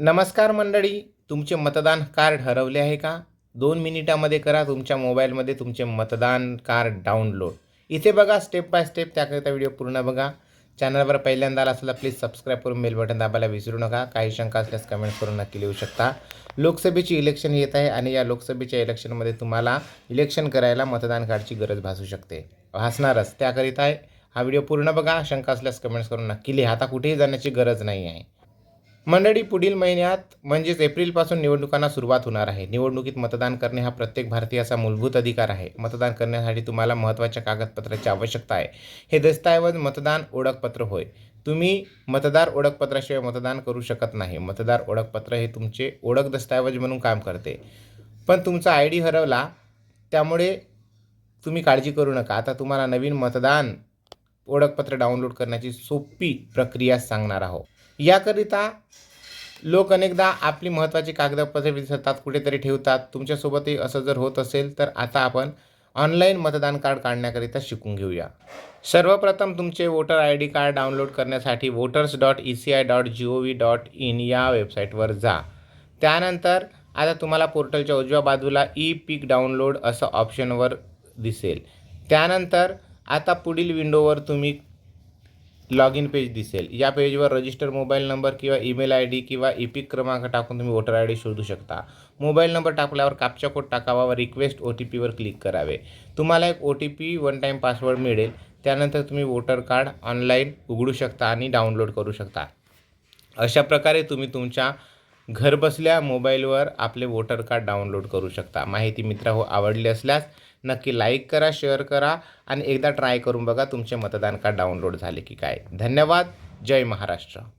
नमस्कार मंडळी तुमचे मतदान कार्ड हरवले आहे का? दोन मिनिटामध्ये करा तुमच्या मोबाईलमध्ये तुमचे मतदान कार्ड डाउनलोड. इथे बघा स्टेप बाय स्टेप त्याकरिता व्हिडिओ पूर्ण बघा. चॅनलवर पहिल्यांदा आला असला प्लीज सबस्क्राईब करून बेल बटन दाबायला विसरू नका. काही शंका असल्यास कमेंट करून नक्की लिहू शकता. लोकसभेची इलेक्शन येत आहे आणि या लोकसभेच्या इलेक्शनमध्ये तुम्हाला इलेक्शन करायला मतदान कार्डची गरज भासू शकते. भासणारच. त्याकरिता हा व्हिडिओ पूर्ण बघा. शंका असल्यास कमेंट्स करून नक्की लिहा. आता कुठेही जाण्याची गरज नाही आहे. मंडळी पुढील महिन्यात म्हणजेच एप्रिलपासून निवडणुकांना सुरुवात होणार आहे. निवडणुकीत मतदान करणे हा प्रत्येक भारतीयाचा मूलभूत अधिकार आहे. मतदान करण्यासाठी तुम्हाला महत्त्वाच्या कागदपत्राची आवश्यकता आहे. हे दस्तऐवज मतदान ओळखपत्र होय. तुम्ही मतदार ओळखपत्राशिवाय मतदान करू शकत नाही. मतदार ओळखपत्र हे तुमचे ओळख दस्तऐवज म्हणून काम करते. पण तुमचा आय डी हरवला त्यामुळे तुम्ही काळजी करू नका. आता तुम्हाला नवीन मतदान ओळखपत्र डाउनलोड करण्याची सोपी प्रक्रिया सांगणार आहोत. याकरिता लोक अनेकदा आपली महत्त्वाची कागदपत्रे विसरतात कुठेतरी ठेवतात. तुमच्यासोबतही असं जर होत असेल तर आता आपण ऑनलाईन मतदान कार्ड काढण्याकरिता शिकून घेऊया. सर्वप्रथम तुमचे voter I D card download करण्यासाठी voters dot E C I dot G O V dot I N वेबसाईटवर जा. त्यानंतर आता तुम्हाला पोर्टलच्या उजव्या बाजूला ई पिक डाउनलोड असं ऑप्शनवर दिसेल. त्यानंतर आता पुढील विंडोवर तुम्ही लॉग इन पेज दिसेल. या पेजवर रजिस्टर मोबाईल नंबर किंवा ईमेल आय डी किंवा इपिक क्रमांक टाकून तुम्ही वोटर आय डी शोधू शकता. मोबाईल नंबर टाकल्यावर कापचा कोड टाकावा व रिक्वेस्ट ओ टी पीवर क्लिक करावे. तुम्हाला एक O T P one time password मिळेल. त्यानंतर तुम्ही वोटर कार्ड ऑनलाईन उघडू शकता आणि डाउनलोड करू शकता. अशा प्रकारे तुम्ही तुमच्या घरबसल्या मोबाईलवर आपले वोटर कार्ड डाउनलोड करू शकता. माहिती मित्रा हो आवडली असल्यास नक्की लाईक करा शेअर करा आणि एकदा ट्राय करून बघा तुमचे मतदान कार्ड डाउनलोड झाले की काय. धन्यवाद. जय महाराष्ट्र.